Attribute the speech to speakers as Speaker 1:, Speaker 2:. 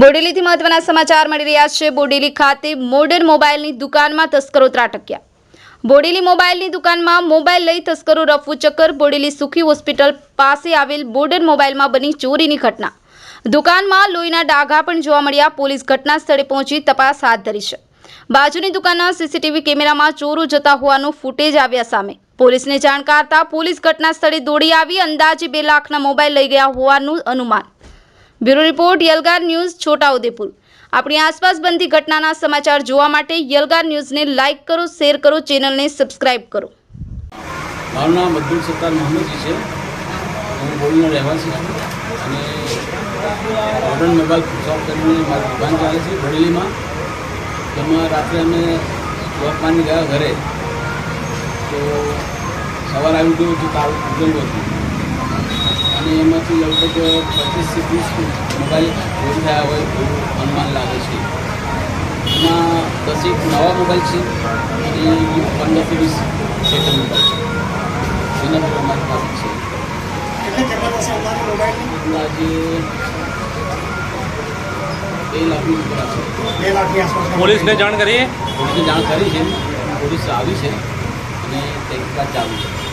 Speaker 1: બોડેલીથી મહત્વના સમાચાર મળી રહ્યા છે. બોડેલી ખાતે મોડર્ન મોબાઈલની દુકાનમાં તસ્કરો ત્રાટક્યા. બોડેલી મોબાઈલની દુકાનમાં મોબાઈલ લઈ તસ્કરો રફવું ચક્કર બોડેલી સુખી હોસ્પિટલ પાસે આવેલ બોર્ડર મોબાઈલમાં બની ચોરીની ઘટના. દુકાનમાં લોહીના ડાઘા પણ જોવા મળ્યા. પોલીસ ઘટના સ્થળે પહોંચી તપાસ હાથ ધરી છે. બાજુની દુકાનના સીસીટીવી કેમેરામાં ચોરો જતા હોવાનું ફૂટેજ આવ્યા સામે. પોલીસને જાણ કરતા પોલીસ ઘટના સ્થળે દોડી આવી. અંદાજે બે લાખના મોબાઈલ લઈ ગયા હોવાનું અનુમાન. Bureau report, Yalgar news, Chhota Udepur. આપણી આસપાસ બનતી ઘટનાના સમાચાર જોવા માટે યલગાર ન્યૂઝને લાઇક કરો, શેર કરો, ચેનલને સબસ્ક્રાઇબ કરો.
Speaker 2: મારું નામ અબ્દુલ સત્તાર મોહમ્મદજી છે. હું બોડીનો રહેવાસી છું અને મોડર્ન મોબાઈલ શોપ કરીને મારી દુકાન ચાલે છે બરેલીમાં તેમાં રાત્રે અમે શોપમાંની ગયા ઘરે, તો સવાર આવી ગયો તો તારું ઉગેલું હતું. અને એમાંથી લગભગ પચીસથી ત્રીસ મોબાઈલ ચોરી થયા હોય એવું અનુમાન લાગે છે. એમાં દસેક નવા મોબાઈલ છે અને પંદરથી વીસ સેકન્ડ મોબાઈલ છે. એના પર અમારી પાસે છે.
Speaker 3: કેટલી કિંમત હશે અંદાજે
Speaker 2: બે લાખની ઉપર હશે
Speaker 3: બે લાખની આસપાસ
Speaker 4: પોલીસને જાણ કરીએ
Speaker 2: પોલીસને જાણ કરી છે. પોલીસ આવી છે અને તે ચાલુ છે.